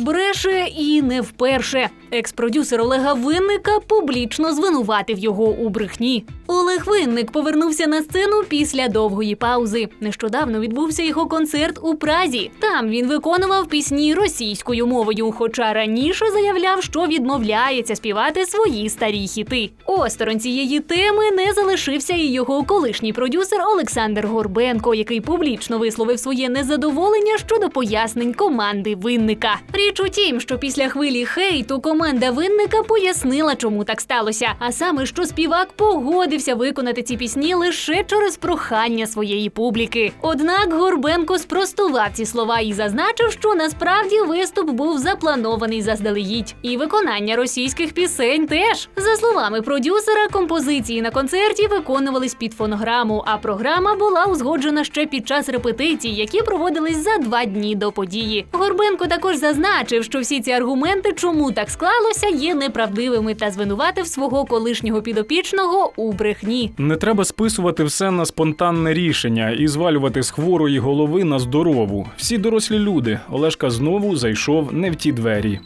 Бреше і не вперше. Екс-продюсер Олега Винника публічно звинуватив його у брехні. Олег Винник повернувся на сцену після довгої паузи. Нещодавно відбувся його концерт у Празі. Там він виконував пісні російською мовою, хоча раніше заявляв, що відмовляється співати свої старі хіти. Осторонь цієї теми не залишився і його колишній продюсер Олександр Горбенко, який публічно висловив своє незадоволення щодо пояснень команди Винника. Річ що після хвилі хейту команда Винника пояснила, чому так сталося, а саме, що співак погодився виконати ці пісні лише через прохання своєї публіки. Однак Горбенко спростував ці слова і зазначив, що насправді виступ був запланований заздалегідь. І виконання російських пісень теж. За словами продюсера, композиції на концерті виконувались під фонограму, а програма була узгоджена ще під час репетицій, які проводились за два дні до події. Горбенко також зазначив, що всі ці аргументи, чому так склалося, є неправдивими та звинуватив свого колишнього підопічного у брехні. Не треба списувати все на спонтанне рішення і звалювати з хворої голови на здорову. Всі дорослі люди. Олешка знову зайшов не в ті двері.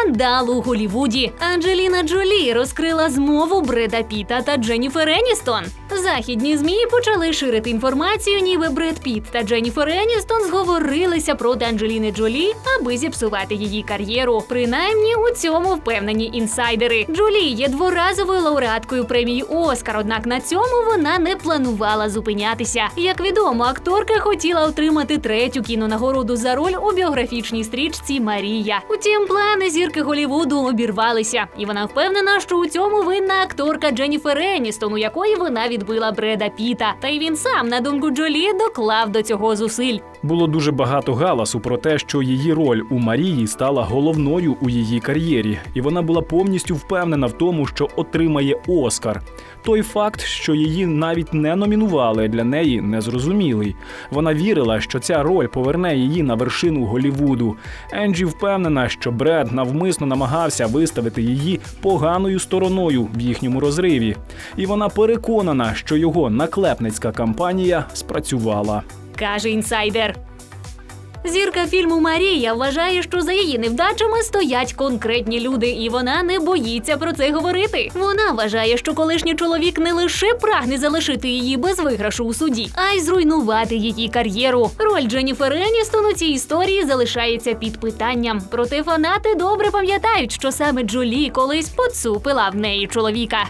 Скандал у Голівуді. Анджеліна Джолі розкрила змову Бреда Піта та Дженніфер Еністон. Західні змі почали ширити інформацію, ніби Бред Піт та Дженніфер Еністон зговорилися проти Анджеліни Джолі, аби зіпсувати її кар'єру. Принаймні у цьому впевнені інсайдери. Джолі є дворазовою лауреаткою премії Оскар. Однак на цьому вона не планувала зупинятися. Як відомо, акторка хотіла отримати третю кінонагороду за роль у біографічній стрічці Марія. Утім, плани зірки Голівуду обірвалися, і вона впевнена, що у цьому винна акторка Дженніфер Еністон, у якої вона відбила Бреда Піта. Та й він сам, на думку Джолі, доклав до цього зусиль. Було дуже багато галасу про те, що її роль у Марії стала головною у її кар'єрі, і вона була повністю впевнена в тому, що отримає Оскар. Той факт, що її навіть не номінували, для неї незрозумілий. Вона вірила, що ця роль поверне її на вершину Голівуду. Енджі впевнена, що Бред навмисно намагався виставити її поганою стороною в їхньому розриві, і вона переконана, що його наклепницька кампанія спрацювала. каже інсайдер. Зірка фільму Марія вважає, що за її невдачами стоять конкретні люди, і вона не боїться про це говорити. Вона вважає, що колишній чоловік не лише прагне залишити її без виграшу у суді, а й зруйнувати її кар'єру. Роль Дженніфер Еністон у цій історії залишається під питанням. Проте фанати добре пам'ятають, що саме Джолі колись поцупила в неї чоловіка.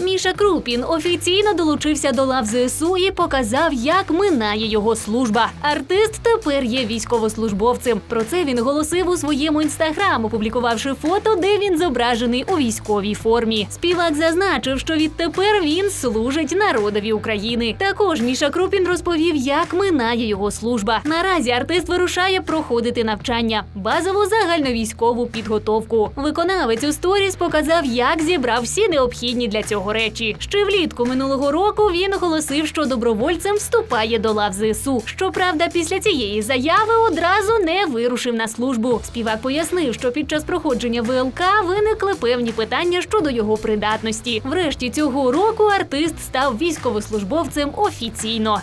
Міша Крупін офіційно долучився до лав ЗСУ і показав, як минає його служба. Артист тепер є військовослужбовцем. Про це він голосив у своєму інстаграм, опублікувавши фото, де він зображений у військовій формі. Співак зазначив, що відтепер він служить народові України. Також Міша Крупін розповів, як минає його служба. Наразі артист вирушає проходити навчання, базову загальновійськову підготовку. Виконавець у сторіс показав, як зібрав всі необхідні для цього речі. Ще влітку минулого року він оголосив, що добровольцем вступає до лав ЗСУ. Щоправда, після цієї заяви одразу не вирушив на службу. Співак пояснив, що під час проходження ВЛК виникли певні питання щодо його придатності. Врешті цього року артист став військовослужбовцем офіційно.